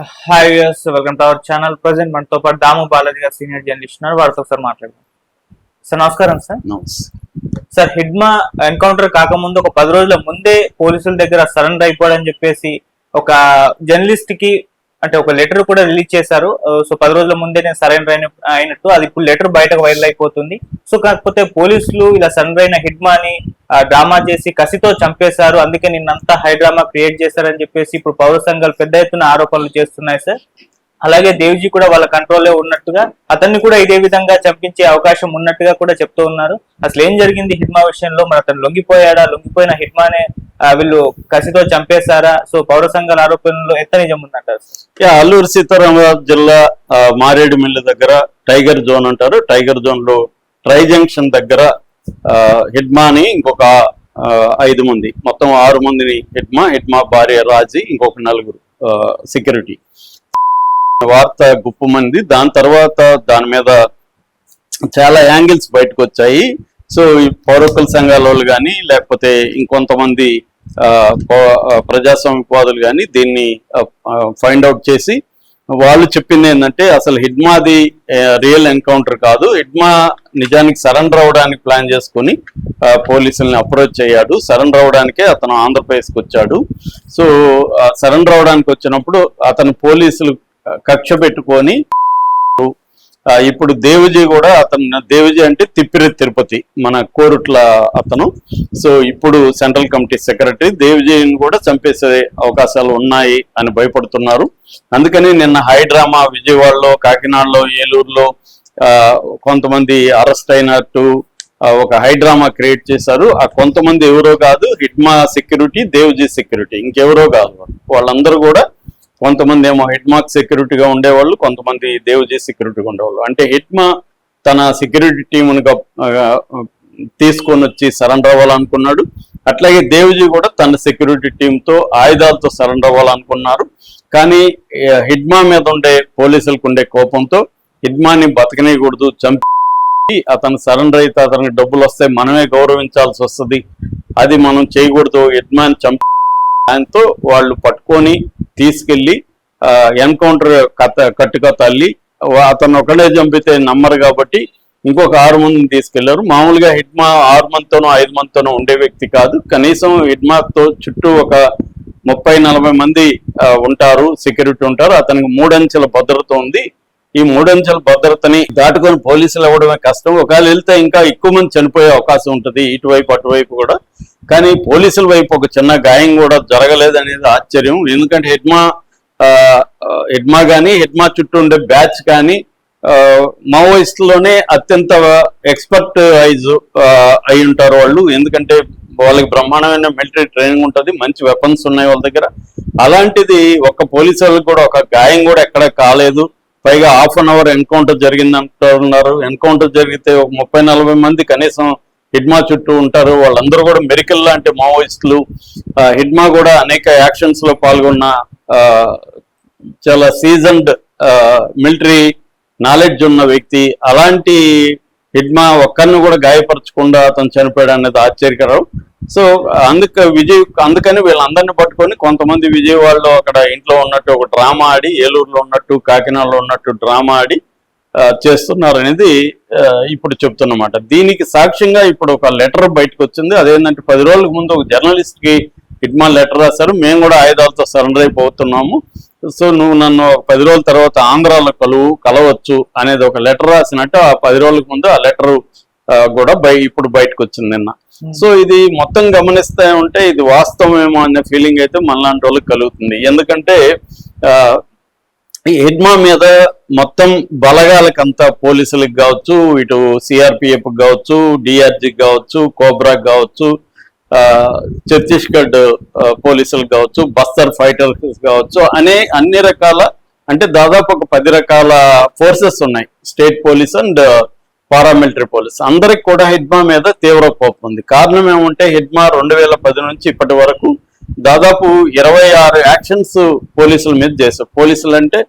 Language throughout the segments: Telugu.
Hi viewers welcome to our channel present మనతో పాటు దాము బాలాజీ గారు సీనియర్ జర్నలిస్ట్ ఉన్నారు. వారితో ఒకసారి మాట్లాడదాం. సార్ నమస్కారం సార్ సార్ హిడ్మా ఎన్కౌంటర్ కాకముందు ఒక పది రోజుల ముందే పోలీసుల దగ్గర సరెండర్ అయిపోవాలని చెప్పేసి ఒక జర్నలిస్ట్కి అంటే ఒక లెటర్ కూడా రిలీజ్ చేశారు. సో పది రోజుల ముందే నేను సరెండర్ అయిన అయినట్టు అది ఇప్పుడు లెటర్ బయటకు వైరల్ అయిపోతుంది. సో కాకపోతే పోలీసులు ఇలా సరెండర్ అయిన హిడ్మాని డ్రామా చేసి కసితో చంపేశారు. అందుకే నిన్నంతా హై డ్రామా క్రియేట్ చేశారని చెప్పేసి ఇప్పుడు పౌర సంఘాలు పెద్ద ఎత్తున ఆరోపణలు చేస్తున్నాయి సార్. అలాగే దేవ్జీ కూడా వాళ్ళ కంట్రోల్లో ఉన్నట్టుగా అతన్ని కూడా ఇదే విధంగా చంపించే అవకాశం ఉన్నట్టుగా కూడా చెప్తూ ఉన్నారు. అసలు ఏం జరిగింది హిడ్మా విషయంలో? మరి అతను లొంగిపోయాడా? లొంగిపోయిన హిడ్మానే వీళ్ళు కసితో చంపేశారా? సో పౌర సంఘాల ఆరోపణలో ఎంత నిజం ఉందంటారు? అల్లూరు సీతారామరాజు జిల్లా మారేడుమిల్లి దగ్గర టైగర్ జోన్ అంటారు. టైగర్ జోన్లో ట్రై జంక్షన్ దగ్గర హిడ్మాని ఇంకొక ఐదు మంది మొత్తం ఆరు మందిని హిడ్మా హిడ్మా భార్య రాజీ ఇంకొక నలుగురు సెక్యూరిటీ వార్త గుప్పమంది. దాని తర్వాత దాని మీద చాలా యాంగిల్స్ బయటకు వచ్చాయి సో ఈ పౌరకుల సంఘాల వాళ్ళు కానీ లేకపోతే ఇంకొంతమంది ప్రజాస్వామ్యవాదులు కానీ దీన్ని ఫైండ్ అవుట్ చేసి వాళ్ళు చెప్పింది ఏంటంటే అసలు హిడ్మాది రియల్ ఎన్కౌంటర్ కాదు. హిడ్మా నిజానికి సరెండర్ అవడానికి ప్లాన్ చేసుకుని పోలీసుల్ని అప్రోచ్ అయ్యాడు. సరెండర్ అవడానికే అతను ఆంధ్రప్రదేశ్కి వచ్చాడు సో సరెండర్ అవడానికి వచ్చినప్పుడు అతను పోలీసులు కక్ష పెట్టుకొని ఇప్పుడు దేవజీ కూడా అతను దేవజీ అంటే తిప్పిరి తిరుపతి మన కోరుట్ల అతను. సో ఇప్పుడు సెంట్రల్ కమిటీ సెక్రటరీ దేవజీని కూడా చంపేసే అవకాశాలు ఉన్నాయి అని భయపడుతున్నారు. అందుకని నిన్న హైడ్రామా విజయవాడలో కాకినాడలో ఏలూరులో కొంతమంది అరెస్ట్ అయినట్టు ఒక హైడ్రామా క్రియేట్ చేశారు. ఆ కొంతమంది ఎవరో కాదు హిడ్మా సెక్యూరిటీ దేవ్జీ సెక్యూరిటీ. ఇంకెవరో కాదు. వాళ్ళందరూ కూడా కొంతమంది ఏమో హిడ్మాక్ సెక్యూరిటీగా ఉండేవాళ్ళు కొంతమంది దేవజీ సెక్యూరిటీగా ఉండేవాళ్ళు. అంటే హెడ్మా తన సెక్యూరిటీ టీమును తీసుకొని వచ్చి సరెండర్ అవ్వాలనుకున్నాడు. అట్లాగే దేవజీ కూడా తన సెక్యూరిటీ టీంతో ఆయుధాలతో సరెండర్ అవ్వాలనుకున్నారు. కానీ హిడ్మా మీద ఉండే పోలీసులకు ఉండే కోపంతో హిడ్మాని బతకనేయకూడదు చంపి అతను సరెండర్ అయితే అతనికి డబ్బులు వస్తే మనమే గౌరవించాల్సి వస్తుంది. అది మనం చేయకూడదు హిడ్మాని చంపి ఆయనతో వాళ్ళు పట్టుకొని తీసుకెళ్ళి ఎన్కౌంటర్ కథ కట్టుక తల్లి అతను ఒకడే చంపితే నమ్మరు కాబట్టి ఇంకొక ఆరు మందిని తీసుకెళ్ళారు. మామూలుగా హిడ్మా ఆరు మందితోనో ఐదు మందితోనో ఉండే వ్యక్తి కాదు. కనీసం హిడ్మాతో చుట్టూ ఒక ముప్పై నలభై మంది ఉంటారు సెక్యూరిటీ ఉంటారు. అతనికి మూడంచెల భద్రత ఉంది. ఈ మూడంచెల భద్రతని దాటుకొని పోలీసులు అవ్వడమే కష్టం. ఒకవేళ వెళ్తే ఇంకా ఎక్కువ మంది చనిపోయే అవకాశం ఉంటుంది. ఇటువైపు అటువైపు కూడా. కానీ పోలీసుల వైపు ఒక చిన్న గాయం కూడా జరగలేదు అనేది ఆశ్చర్యం. ఎందుకంటే హెడ్మా హెడ్మా కానీ హెడ్మా చుట్టూ ఉండే బ్యాచ్ కానీ మావోయిస్టులోనే అత్యంత ఎక్స్పర్ట్ ఐజ్ అయి ఉంటారు వాళ్ళు. ఎందుకంటే వాళ్ళకి బ్రహ్మాండమైన మిలిటరీ ట్రైనింగ్ ఉంటుంది. మంచి వెపన్స్ ఉన్నాయి వాళ్ళ దగ్గర. అలాంటిది ఒక పోలీసు వాళ్ళకి కూడా ఒక గాయం కూడా ఎక్కడ కాలేదు. పైగా హాఫ్ అన్ అవర్ ఎన్కౌంటర్ జరిగింది అంటున్నారు ఎన్కౌంటర్ జరిగితే ఒక ముప్పై నలభై మంది కనీసం హిడ్మా చుట్టూ ఉంటారు. వాళ్ళందరూ కూడా మెరికల్ లాంటి మావోయిస్టులు. ఆ, హిడ్మా కూడా అనేక యాక్షన్స్లో పాల్గొన్న ఆ, చాలా సీజన్డ్ మిలిటరీ నాలెడ్జ్ ఉన్న వ్యక్తి. అలాంటి హిడ్మా ఒక్కరిని కూడా గాయపరచకుండా అతను చనిపోయాడు అనేది ఆశ్చర్యకరం. సో అందుకు విజయ్ అందుకని వీళ్ళందరినీ పట్టుకొని కొంతమంది విజయవాడలో అక్కడ ఇంట్లో ఉన్నట్టు ఒక డ్రామా ఆడి ఏలూరులో ఉన్నట్టు కాకినాడలో ఉన్నట్టు డ్రామా ఆడి చేస్తున్నారు అనేది ఇప్పుడు చెప్తున్నమాట. దీనికి సాక్ష్యంగా ఇప్పుడు ఒక లెటర్ బయటకు వచ్చింది అదేంటంటే పది రోజులకు ముందు ఒక జర్నలిస్ట్కి హిట్మా లెటర్ రాశారు. మేము కూడా ఆయుధాలతో సరెండర్ అయిపోతున్నాము. సో నువ్వు నన్ను ఒక పది రోజుల తర్వాత ఆంధ్రాలో కలువు కలవచ్చు అనేది ఒక లెటర్ రాసినట్టు ఆ పది రోజులకు ముందు ఆ లెటర్ కూడా బయ ఇప్పుడు బయటకు వచ్చింది నిన్న సో ఇది మొత్తం గమనిస్తే ఉంటే ఇది వాస్తవమేమో అనే ఫీలింగ్ అయితే మనలాంటి వాళ్ళకి కలుగుతుంది. ఎందుకంటే హిడ్మా మీద మొత్తం బలగాలకంతా పోలీసులకు కావచ్చు ఇటు సిఆర్పిఎఫ్ కావచ్చు డిఆర్జీకి కావచ్చు కోబ్రాకి కావచ్చు ఛత్తీస్గఢ్ పోలీసులు కావచ్చు బస్తర్ ఫైటర్స్ కావచ్చు అనే అన్ని రకాల అంటే దాదాపు ఒక పది రకాల ఫోర్సెస్ ఉన్నాయి. State police and paramilitary police. అందరికి కూడా హిడ్మా మీద తీవ్ర కోపం ఉంది. కారణం ఏమంటే హిడ్మా రెండు వేల పది నుంచి ఇప్పటి వరకు దాదాపు ఇరవై ఆరు యాక్షన్స్ పోలీసుల మీద చేశారు. పోలీసులు అంటే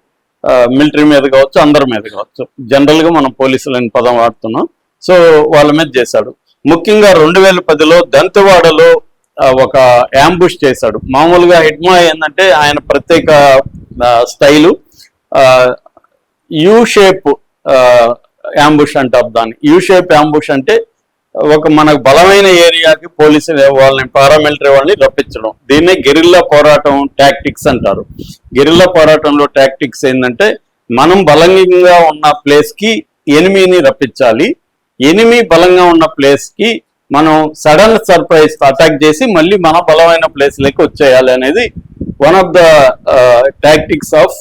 మిలిటరీ మీద కావచ్చు అందరి మీద కావచ్చు. జనరల్గా మనం పోలీసులు అనే పదం వాడుతున్నాం. సో వాళ్ళ మీద చేశాడు. ముఖ్యంగా రెండు వేల పదిలో దంతెవాడలో ఒక యాంబుష్ చేశాడు. మామూలుగా హిడ్మా ఏంటంటే ఆయన ప్రత్యేక స్టైలు యూ షేప్ యాంబుష్ అంటారు దాన్ని. యూ షేప్ యాంబుష్ అంటే ఒక మనకు బలమైన ఏరియాకి పోలీసు వాళ్ళని పారామిలిటరీ వాళ్ళని రప్పించడం. దీన్నే గెరిల్లా పోరాటం టాక్టిక్స్ అంటారు. గెరిల్లా పోరాటంలో టాక్టిక్స్ ఏంటంటే మనం బలంగా ఉన్న ప్లేస్కి ఎనిమిని రప్పించాలి. ఎనిమి బలంగా ఉన్న ప్లేస్కి మనం సడన్ సర్ప్రైజ్ అటాక్ చేసి మళ్ళీ మన బలమైన ప్లేస్లోకి వచ్చేయాలి అనేది one of the tactics of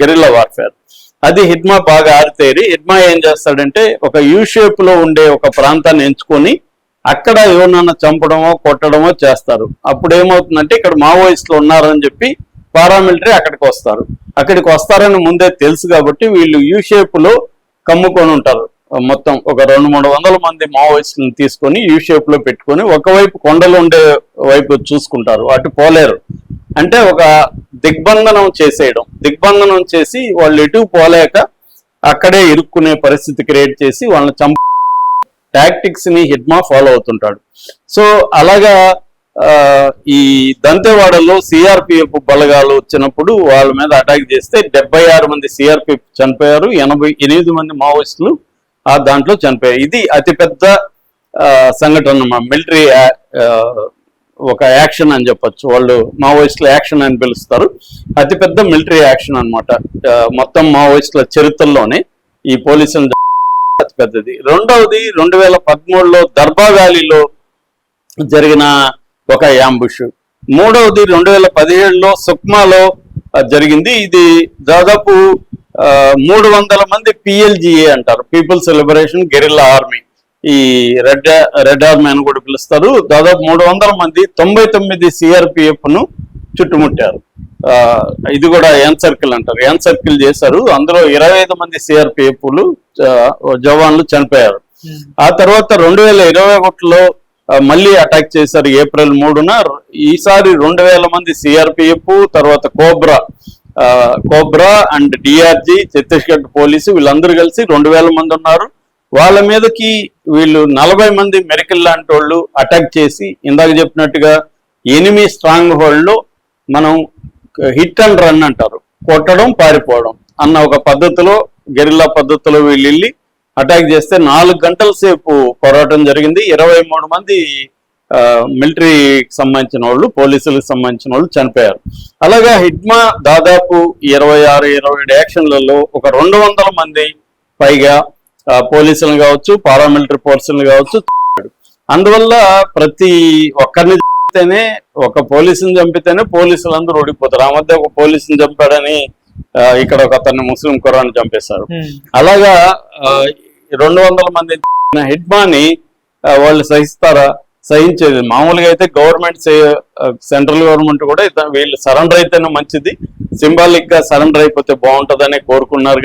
guerrilla warfare అది హిడ్మా బాగా ఆరితేరి హిడ్మా ఏం చేస్తాడంటే ఒక యూ షేప్లో ఉండే ఒక ప్రాంతాన్ని ఎంచుకొని అక్కడ ఎవరినన్నా చంపడమో కొట్టడమో చేస్తారు. అప్పుడు ఏమవుతుందంటే ఇక్కడ మావోయిస్టులు ఉన్నారని చెప్పి పారామిలిటరీ అక్కడికి వస్తారు. అక్కడికి వస్తారని ముందే తెలుసు కాబట్టి వీళ్ళు యూ షేప్లో కమ్ముకొని ఉంటారు. మొత్తం ఒక రెండు మూడు వందల మంది మావోయిస్టులను తీసుకొని యూ షేప్లో పెట్టుకొని ఒకవైపు కొండలు ఉండే వైపు చూసుకుంటారు అటు పోలేరు. అంటే ఒక దిగ్బంధనం చేసేయడం దిగ్బంధనం చేసి వాళ్ళు ఎటు పోలేక అక్కడే ఇరుక్కునే పరిస్థితి క్రియేట్ చేసి వాళ్ళని చంప టాక్టిక్స్ని హిడ్మా ఫాలో అవుతుంటాడు. సో అలాగా ఈ దంతెవాడలో సిఆర్పిఎఫ్ బలగాలు వచ్చినప్పుడు వాళ్ళ మీద అటాక్ చేస్తే డెబ్బై ఆరు మంది సిఆర్పిఎఫ్ చనిపోయారు ఎనభై ఎనిమిది మంది మావోయిస్టులు ఆ దాంట్లో చనిపోయాయి ఇది అతిపెద్ద సంఘటన మిలిటరీ ఒక యాక్షన్ అని చెప్పొచ్చు. వాళ్ళు మావోయిస్టుల యాక్షన్ అని పిలుస్తారు. అతిపెద్ద మిలిటరీ యాక్షన్ అనమాట మొత్తం మావోయిస్టుల చరిత్రలోనే ఈ పోలీసులు అతిపెద్దది. రెండవది రెండు వేల పదమూడులో దర్బా వ్యాలీలో జరిగిన ఒక యాంబుష్. మూడవది రెండు వేల పదిహేడులో సుక్మాలో జరిగింది. ఇది దాదాపు మూడు వందల మంది పిఎల్జిఏ అంటారు. పీపుల్స్ లిబరేషన్ గెరిల్లా ఆర్మీ ఈ రెడ్ రెడ్ ఆర్మీ అని కూడా పిలుస్తారు. దాదాపు మూడు వందల మంది తొంభై తొమ్మిది సిఆర్పిఎఫ్ను చుట్టుముట్టారు. ఆ, ఇది కూడా ఎన్ సర్కిల్ అంటారు. ఎన్ సర్కిల్ చేశారు. అందులో ఇరవై ఐదు మంది సిఆర్పిఎఫ్లు జవాన్లు చనిపోయారు. ఆ తర్వాత రెండు వేల ఇరవై ఒకటిలో మళ్ళీ అటాక్ చేశారు ఏప్రిల్ మూడున. ఈసారి రెండు వేల మంది సిఆర్పిఎఫ్ తర్వాత cobra cobra and DRG Chhattisgarh police వీళ్ళందరూ కలిసి రెండు వేల మంది ఉన్నారు. వాళ్ళ మీదకి వీళ్ళు నలభై మంది మెరికల్ లాంటి వాళ్ళు అటాక్ చేసి ఇందాక చెప్పినట్టుగా ఎనిమి స్ట్రాంగ్ హోల్డ్లో మనం హిట్ అండ్ రన్ అంటారు. కొట్టడం పారిపోవడం అన్న ఒక పద్ధతిలో గెరిల్లా పద్ధతిలో వీళ్ళు వెళ్ళి అటాక్ చేస్తే నాలుగు గంటల సేపు పోరాటం జరిగింది. ఇరవై మూడు మంది మిలిటరీకి సంబంధించిన వాళ్ళు పోలీసులకు సంబంధించిన వాళ్ళు చనిపోయారు. అలాగా హిడ్మా దాదాపు ఇరవై ఆరు ఇరవై ఏడు యాక్షన్లలో ఒక రెండు వందల మంది పైగా ఆ, పోలీసులను కావచ్చు పారామిలిటరీ ఫోర్సులను కావచ్చు. అందువల్ల ప్రతి ఒక్కరిని చంపితేనే ఒక పోలీసుని చంపితేనే పోలీసులు అందరూ ఓడిపోతారు. ఆ మధ్య ఒక పోలీసుని చంపాడని ఇక్కడ ఒక అతన్ని ముస్లిం కురాన్ని చంపేశారు. అలాగా రెండు వందల మంది హిడ్మాని వాళ్ళు సహిస్తారా? సహించేది. మామూలుగా అయితే గవర్నమెంట్ సెంట్రల్ గవర్నమెంట్ కూడా వీళ్ళు సరెండర్ అయితేనే మంచిది. సింబాలిక్గా సరెండర్ అయిపోతే బాగుంటదని కోరుకున్నారు కానీ